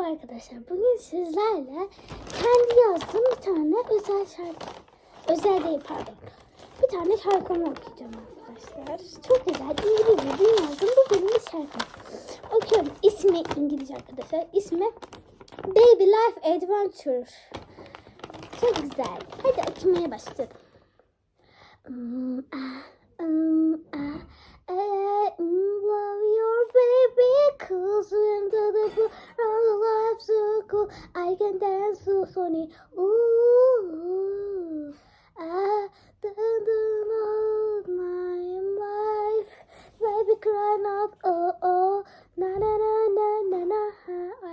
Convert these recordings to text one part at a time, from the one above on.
Merhaba arkadaşlar. Bugün sizlerle kendi yazdığım bir tane özel şarkı. Özel değil pardon. Bir tane şarkımı okuyacağım arkadaşlar. Çok güzel. İngilizce bir yazdım. Bu benim bir şarkım. Okuyorum. İsmi İngilizce arkadaşlar. İsmi Baby Life Adventure. Çok güzel. Hadi okumaya başlayalım. Mm, I can dance so funny ooh I don't know my life baby crying out oh oh na na na na na na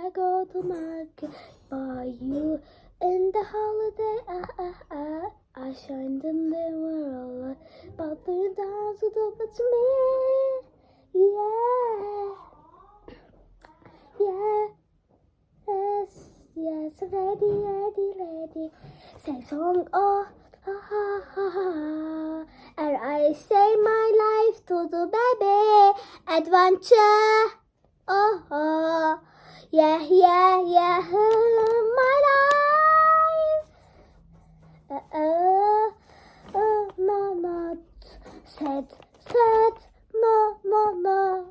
I go to market buy you in the holiday ah ah ah I shined in the world but you dance to the to me yeah yeah yes ready ready ready say song oh ha ha ha ha and I say my life to the baby. Adventure oh oh yeah yeah yeah my life. Uh, uh, uh, no not sad sad no no no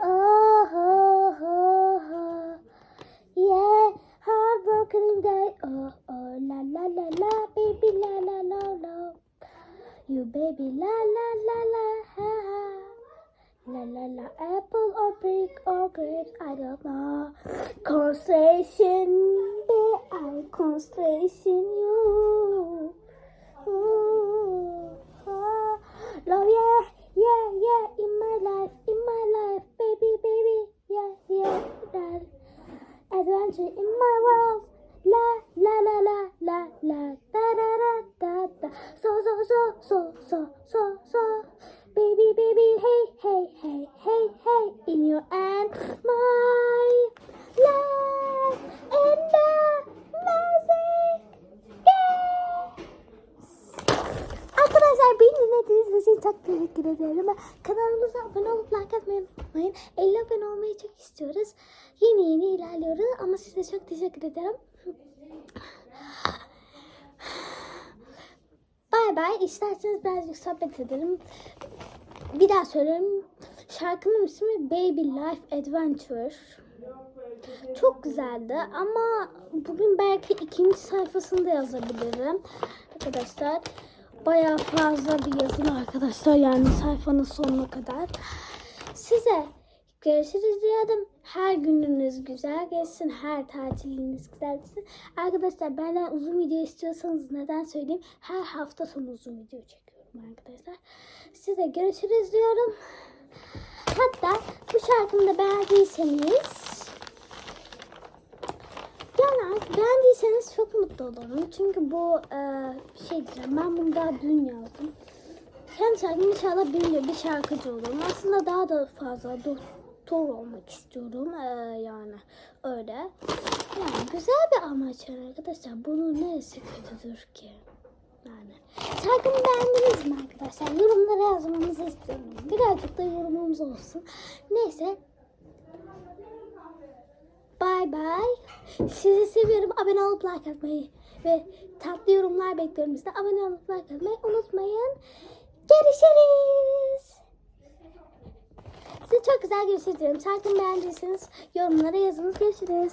oh, oh, oh, oh. yeah hard working day oh oh la la la la baby la la la la you baby la la la la ha ha La la la, apple or brick or grape, I don't know. Concentration, I concentration you. Ooh, ah. Love, yeah, yeah, yeah, in my life, in my life, baby, baby, yeah, yeah, that adventure in my world. La la la la la la da da da da da so so so so so so so. Baby baby hey hey hey hey hey in your and my life dinlediğiniz için çok teşekkür ederim. Kanalımıza abone olup like atmayı unutmayın. 50 abone olmayı çok istiyoruz. Yeni yeni ilerliyoruz ama size çok teşekkür ederim. Bay bay. İsterseniz birazcık sohbet edelim. Bir daha söyleyeyim. Şarkının ismi Baby Life Adventure. Çok güzeldi ama bugün belki ikinci sayfasında yazabilirim. Arkadaşlar bayağı fazla bir yazın arkadaşlar yani sayfanın sonuna kadar. Size görüşürüz diyordum. Her gününüz güzel geçsin. Her tatiliniz güzel geçsin. Arkadaşlar benden uzun video istiyorsanız neden söyleyeyim. Her hafta sonu uzun video çekiyorum arkadaşlar. Size görüşürüz diyorum. Hatta bu şarkımı da beğendiyseniz yani beğendiyseniz çok mutlu olurum. Çünkü bu e, şey diyeceğim ben bunu daha dün yazdım. Kendi şarkım inşallah büyüyor bir şarkıcı olurum. Aslında daha da fazla doktor olmak istiyorum. E, yani öyle. Yani güzel bir amaç var arkadaşlar. Bunun neresi kötüdür ki? Yani. Şarkımı beğendiniz mi arkadaşlar? Yorumlara yazmanızı istiyorum. Birazcık da yorumumuz olsun. Neyse Bay bay. Sizi seviyorum. Abone olup like atmayı ve tatlı yorumlar bekliyorum size. Abone olup like atmayı unutmayın. Görüşürüz. Size çok güzel görüşürüz diyorum. Şarkımı beğendiyseniz yorumlara yazınız. Görüşürüz.